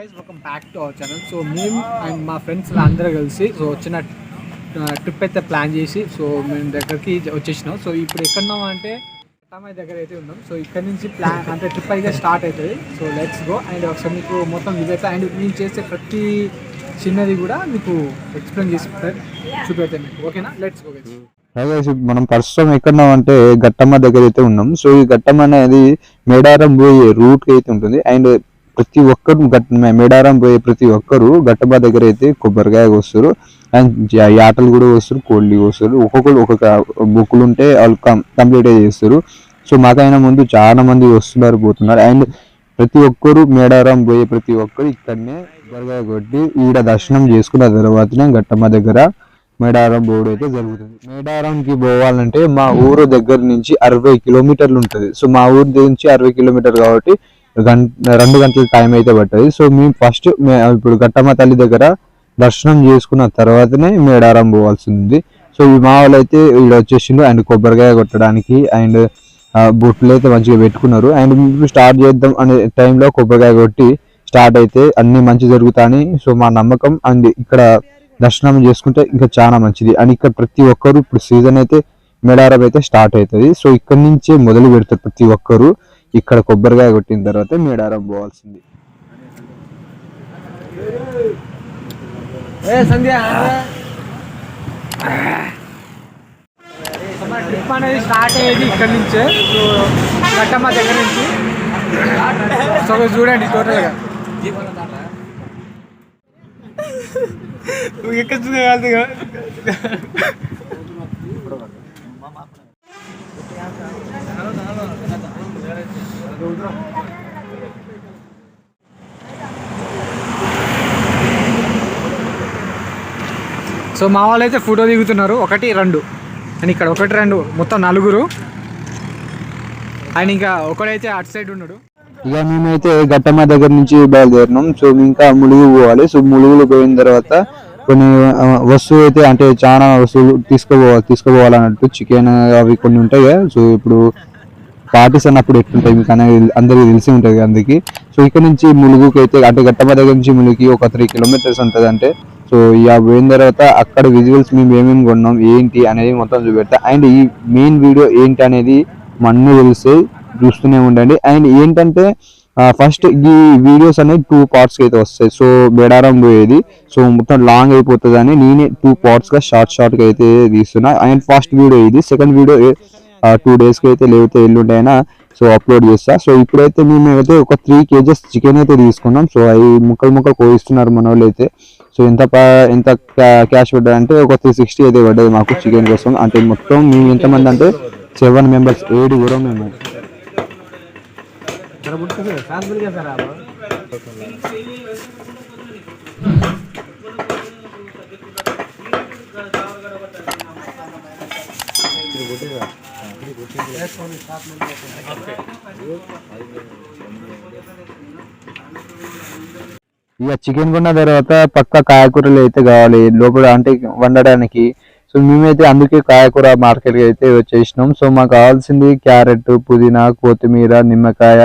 Guys welcome back to our channel so మేము and మా friends అందరూ కలిసి సో వచ్చిన ట్రిప్ అయితే ప్లాన్ చేసి సో మేము దగ్గరికి వచ్చేసినాం. సో ఇప్పుడు ఎక్కడున్నాం అంటే కట్టామాయి దగ్గర అయితే ఉన్నాం. సో ఇక్కడ నుంచి ప్లాన్ అంటే ట్రిప్ అయితే స్టార్ట్ అవుతుంది. సో లెట్స్ గో అండ్ ఒకసారి మీకు మొత్తం ఇదైతే అండ్ నేను చేసే ప్రతి చిన్నది కూడా మీకు ఎక్స్ప్లెయిన్ చేసి చూపెడతాను మీకు. ఓకేనా లెట్స్ గో గైస్ అలాగే మనం ప్రస్తుతం ఎక్కడున్నాం అంటే గట్టమ్మ దగ్గర అయితే ఉన్నాం. సో ఈ గట్టమ్మ అనేది మేడారం పోయే రూట్ అయితే ఉంటుంది. అండ్ ప్రతి ఒక్కరు గట్ మేడారం పోయే ప్రతి ఒక్కరు గట్టమ్మ దగ్గర అయితే కొబ్బరికాయ కోస్తారు. అండ్ యాటలు కూడా వస్తారు కోళ్ళు వస్తారు ఒక్కొక్కరు ఒక్కొక్క బుక్కులు ఉంటే వాళ్ళు కంప్లీట్ చేస్తారు. సో మాకైనా ముందు చాలా మంది వస్తున్నారు పోతున్నారు. అండ్ ప్రతి ఒక్కరు మేడారం పోయే ప్రతి ఒక్కరు ఇక్కడనే కొబ్బరికాయ కొట్టి ఈడ దర్శనం చేసుకున్న తర్వాతనే గట్టమ్మ దగ్గర మేడారం బోర్డు అయితే జరుగుతుంది. మేడారంకి పోవాలంటే మా ఊరు దగ్గర నుంచి అరవై కిలోమీటర్లు ఉంటుంది. సో మా ఊరు నుంచి అరవై కిలోమీటర్ కాబట్టి గంట రెండు గంటల టైం అయితే పట్టదు. సో మేము ఫస్ట్ ఇప్పుడు గట్టమ్మ తల్లి దగ్గర దర్శనం చేసుకున్న తర్వాతనే మేడారం పోవాల్సి ఉంది సో ఈ మా వాళ్ళు అయితే ఇక్కడ వచ్చేసిండు అండ్ కొబ్బరికాయ కొట్టడానికి అండ్ బొట్లు అయితే మంచిగా పెట్టుకున్నారు. అండ్ స్టార్ట్ చేద్దాం అనే టైంలో కొబ్బరికాయ కొట్టి స్టార్ట్ అయితే అన్ని మంచి జరుగుతాయని. సో మా నమ్మకం అండ్ ఇక్కడ దర్శనం చేసుకుంటే ఇంకా చాలా మంచిది. అండ్ ఇక్కడ ప్రతి ఒక్కరు ఇప్పుడు సీజన్ అయితే మేడారం అయితే స్టార్ట్ అవుతుంది. సో ఇక్కడ నుంచే మొదలు పెడతారు ప్రతి ఒక్కరు. ఇక్కడ కొబ్బరికాయ కొట్టిన తర్వాత మేడారం పోవాల్సింది. ట్రిప్ అనేది స్టార్ట్ అయ్యేది ఇక్కడ నుంచే కట్టమ్మ దగ్గర నుంచి. సో చూడండి టోటల్గా. ఎక్కడ చూడాలి సో మా వాళ్ళు అయితే ఫోటో దిగుతున్నారు. ఒకటి రెండు. అండ్ ఇక్కడ ఒకటి రెండు. మొత్తం నలుగురు. అండ్ ఇంకా ఒకడైతే అటు సైడ్ ఉన్నాడు. ఇక మేమైతే గట్టమ్మ దగ్గర నుంచి బయలుదేరినాం. సో ఇంకా ములుగు పోవాలి. సో ములుగులు పోయిన తర్వాత కొన్ని వస్తువు అయితే అంటే చాలా వస్తువులు తీసుకుపోవాలి తీసుకుపోవాలన్నట్టు చికెన్ అవి కొన్ని ఉంటాయి కదా. సో ఇప్పుడు పార్టీస్ అన్నప్పుడు ఎట్లుంటాయి మీకు అనేది అందరికీ తెలిసి ఉంటుంది అందుకే. సో ఇక్కడ నుంచి ములుగుకి అయితే అంటే గట్టమ్మ దగ్గర నుంచి ములుగుకి ఒక త్రీ కిలోమీటర్స్ ఉంటుంది అంటే సో ఇక పోయిన తర్వాత అక్కడ విజువల్స్ మేము ఏమేమి కొన్నాం ఏంటి అనేది మొత్తం చూపెడతా. అండ్ ఈ మెయిన్ వీడియో ఏంటి అనేది మన్ను తెలిస్తే చూస్తూనే ఉండండి. అండ్ ఏంటంటే ఫస్ట్ ఈ వీడియోస్ అనేవి టూ పార్ట్స్కి అయితే వస్తాయి. సో బెడారం పోయేది. సో మొత్తం లాంగ్ అయిపోతుంది అని నేనే టూ పార్ట్స్గా షార్ట్ షార్ట్గా అయితే తీస్తున్నా. అండ్ ఫస్ట్ వీడియో ఇది. సెకండ్ వీడియో టూ డేస్కి అయితే లేకపోతే ఎల్లుండైనా సో అప్లోడ్ చేస్తా. సో ఇప్పుడైతే మేము అయితే ఒక త్రీ కేజెస్ చికెన్ అయితే తీసుకున్నాం. సో అవి ముక్కలు ముక్కలు కోయిస్తున్నారు మన వాళ్ళు అయితే. సో ఎంత ప- ఎంత క్యాష్ పడ్డారంటే అంటే ఒక త్రీ సిక్స్టీ అయితే పడ్డది మాకు చికెన్ కోసం. అంటే మొత్తం మేము ఎంతమంది అంటే సెవెన్ మెంబర్స్ ఏడుగురం మేము. ఇక చికెన్ కొన్న తర్వాత పక్క కాయకూరలు అయితే కావాలి. లోపల అంటే వండడానికి. సో మేమైతే అందుకే కాయకూర మార్కెట్కి అయితే వచ్చేసినాం. సో మాకు కావాల్సింది క్యారెట్ పుదీనా కొత్తిమీర నిమ్మకాయ.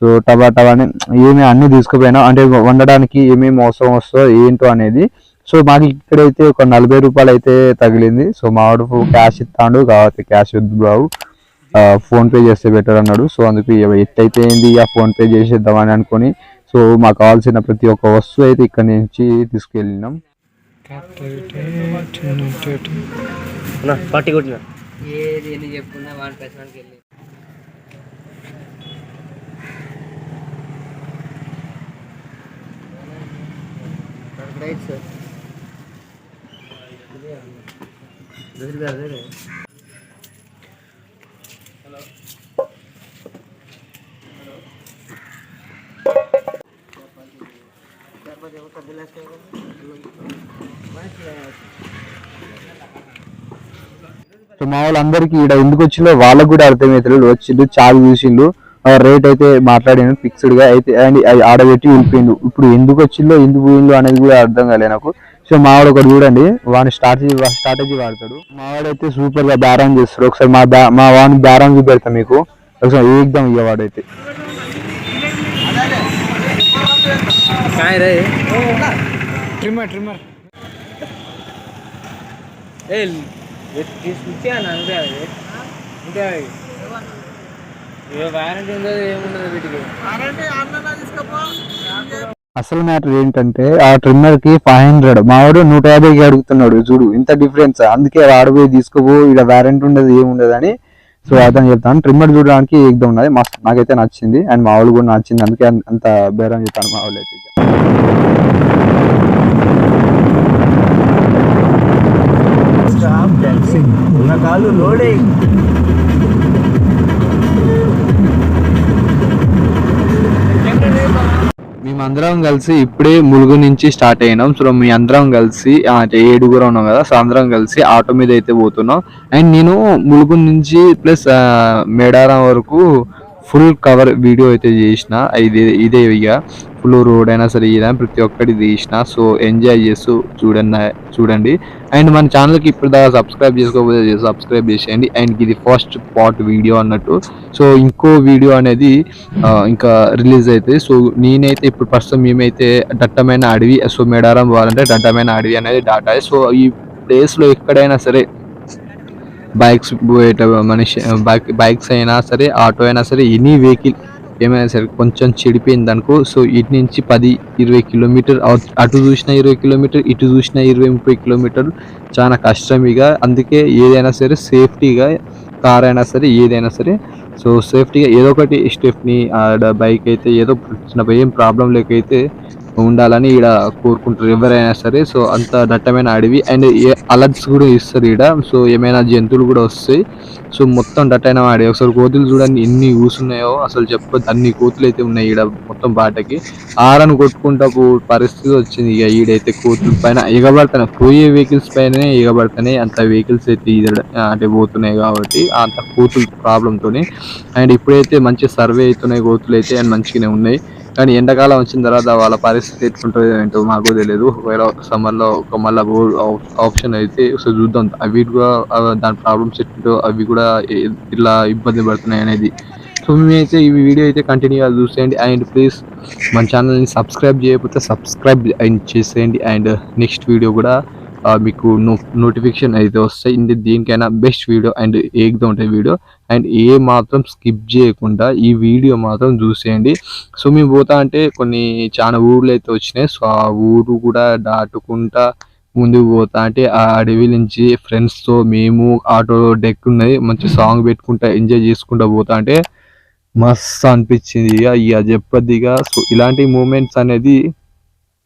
సో టమాటా అని ఏమి అన్ని తీసుకుపోయినాం. అంటే వండడానికి ఏమేమి అవసరం వస్తుందో ఏంటో అనేది. సో మాకు ఇక్కడైతే ఒక నలభై రూపాయలు అయితే తగిలింది. సో మా వాడు క్యాష్ ఇస్తాడు. కాబట్టి క్యాష్ వద్దు బాబు. ఫోన్పే చేస్తే బెటర్ అన్నాడు. సో అందుకు ఇక ఎట్టయితే ఏంది ఇక ఫోన్పే చేసేద్దామని అనుకొని సో మాకు కావాల్సిన ప్రతి ఒక్క వస్తువు అయితే ఇక్కడ నుంచి తీసుకెళ్ళినాం. పట్టి కొట్టిన ఏది ఎన్ని చెప్పుకున్నా వాడి ప్రశ్నకి వెళ్ళి రైట్ సార్ సో మా వాళ్ళందరికీ ఇక్కడ ఎందుకు వచ్చిందో వాళ్ళకు కూడా అర్థమవుతుంది వచ్చిండు చాలు చూసిండు రేట్ అయితే మాట్లాడాను ఫిక్స్డ్గా అయితే అండ్ ఆడబెట్టి వెళ్ళిపోయిండు ఇప్పుడు ఎందుకు వచ్చిందో ఎందుకు పోయిందో అనేది కూడా అర్థం కాలేదు నాకు సో మావాడు ఒకటి చూడండి వాడిని స్ట్రాటజీ స్ట్రాటజీ వాడతాడు మావాడైతే సూపర్గా బ్యారాన్ చేస్తారు ఒకసారి మా బ్యా మా వాడిని బ్యారాన్ చూపెడతాం మీకు ఒకసారి ఏకదం ఇవ్వవాడైతే ట్రిమ్మర్ ట్రిమ్మర్ ए తీసుకొచ్చా అంతే అంతే ఏ వారంటీ ఉందో ఏముండదు వీటికి? అసలు మ్యాటర్ ఏంటంటే ఆ ట్రిమ్మర్కి ఫైవ్ హండ్రెడ్ మావాడు నూట యాభైకి అడుగుతున్నాడు చూడు ఇంత డిఫరెన్స్ అందుకే వాడు పోయి తీసుకోపో ఇక్కడ వారంటీ ఉండదు ఏముండదు అని. సో అతను చెప్తాను ట్రిమ్మర్ చూడడానికి ఏకదం ఉన్నది. మస్తు నాకైతే నచ్చింది. అండ్ మా వాళ్ళు కూడా నచ్చింది అందుకే అంత బేరం చెప్తాను మా వాళ్ళు అయితే. ఇక. లోడే. మేమందరం కలిసి ఇప్పుడే ములుగు నుంచి స్టార్ట్ అయినాం. సో మీ అందరం కలిసి అంటే ఏడుగురు ఉన్నాం కదా సో అందరం కలిసి ఆటో మీద అయితే పోతున్నాం. అండ్ నేను ములుగు నుంచి ప్లస్ మేడారం వరకు ఫుల్ కవర్ వీడియో అయితే చేసిన. ఇదే ఇదే ఇక. ఫుల్ రోడ్ అయినా సరే ఏదైనా ప్రతి ఒక్కటి తీసిన. సో ఎంజాయ్ చేస్తూ చూడండి చూడండి. అండ్ మన ఛానల్కి ఇప్పుడు దాకా సబ్స్క్రైబ్ చేసుకోకపోతే సబ్స్క్రైబ్ చేసేయండి. అండ్ ఇది ఫస్ట్ పార్ట్ వీడియో అన్నట్టు. సో ఇంకో వీడియో అనేది ఇంకా రిలీజ్ అవుతుంది. సో నేనైతే ఇప్పుడు ప్రస్తుతం మేమైతే దట్టమైన అడవి సో మేడారం పోవాలంటే దట్టమైన అడవి అనేది డాటా సో ఈ ప్లేస్లో ఎక్కడైనా సరే బైక్స్ పోయేట మనిషి బైక్ బైక్స్ అయినా సరే ఆటో అయినా సరే ఎనీ వెహికల్ ఏమైనా సరే కొంచెం చెడిపోయింది అనుకో సో ఇటు నుంచి పది ఇరవై కిలోమీటర్ అటు- చూసిన ఇరవై కిలోమీటర్ ఇటు చూసిన ఇరవై ముప్పై కిలోమీటర్లు చాలా కష్టం ఇక. అందుకే ఏదైనా సరే సేఫ్టీగా కార్ అయినా సరే ఏదైనా సరే సో సేఫ్టీగా ఏదో ఒకటి స్టెప్ని ఆడ బైక్ అయితే ఏదో చిన్న ఏం ప్రాబ్లం లేకైతే ఉండాలని ఈడ కోరుకుంటారు ఎవరైనా సరే. సో అంత దట్టమైన అడవి. అండ్ అలర్ట్స్ కూడా ఇస్తారు ఈడ. సో ఏమైనా జంతువులు కూడా వస్తాయి. సో మొత్తం దట్టమైన అడవి. ఒకసారి కోతులు చూడండి. ఎన్ని కూసున్నాయో అసలు చెప్పొద్దు. అన్ని కోతులు అయితే ఉన్నాయి ఈడ మొత్తం బాటకి. ఆరని కొట్టుకుంటా పరిస్థితి వచ్చింది. ఇక ఈడైతే కోతుల పైన ఎగబడుతున్నాయి. పోయే వెహికల్స్ పైననే ఎగబడుతున్నాయి. అంత వెహికల్స్ అయితే ఈడ అంటే పోతున్నాయి కాబట్టి అంత కోతుల ప్రాబ్లంతోనే అండ్ ఇప్పుడైతే మంచి సర్వే అవుతున్నాయి కోతులు అయితే. అండ్ మంచిగానే ఉన్నాయి. కానీ ఎండాకాలం వచ్చిన తర్వాత వాళ్ళ పరిస్థితి ఎట్లుంటుందో ఏంటో మాకు తెలియదు. ఒకవేళ సమ్మర్లో ఒక మళ్ళీ ఆప్షన్ అయితే సో చూద్దాం. అవి కూడా దాని ప్రాబ్లమ్స్ ఎట్లుంటో అవి కూడా ఇలా ఇట్లా ఇబ్బంది పడుతున్నాయి అనేది. సో మేమైతే ఈ వీడియో అయితే కంటిన్యూగా చూసేయండి. అండ్ ప్లీజ్ మన ఛానల్ని సబ్స్క్రైబ్ చేయకపోతే సబ్స్క్రైబ్ చేసేయండి అండ్ నెక్స్ట్ వీడియో కూడా మీకు నో నోటిఫికేషన్ అయితే వస్తాయి. ఇంది దీనికైనా బెస్ట్ వీడియో అండ్ ఏకదో ఉంటాయి వీడియో అండ్ ఏ మాత్రం స్కిప్ చేయకుండా ఈ వీడియో మాత్రం చూసేయండి. సో మేము పోతా అంటే కొన్ని చాలా ఊర్లు అయితే వచ్చినాయి. సో ఆ ఊరు కూడా దాటుకుంటా ముందుకు పోతా అంటే ఆ అడవి నుంచి ఫ్రెండ్స్తో మేము ఆటో డెక్ ఉన్నది. మంచి సాంగ్ పెట్టుకుంటా ఎంజాయ్ చేసుకుంటా పోతా అంటే మస్తు అనిపించింది. ఇక ఇక చెప్పద్దిగా సో ఇలాంటి మూమెంట్స్ అనేది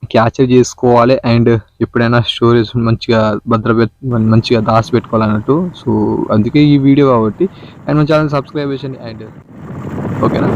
క్యాప్చర్ చేసుకోవాలి అండ్ ఎప్పుడైనా స్టోరేజ్ మంచిగా భద్ర మంచిగా దాచి పెట్టుకోవాలన్నట్టు. సో అందుకే ఈ వీడియో కాబట్టి. అండ్ మన ఛానల్ సబ్స్క్రైబ్ చేయండి అండ్ ఓకేనా?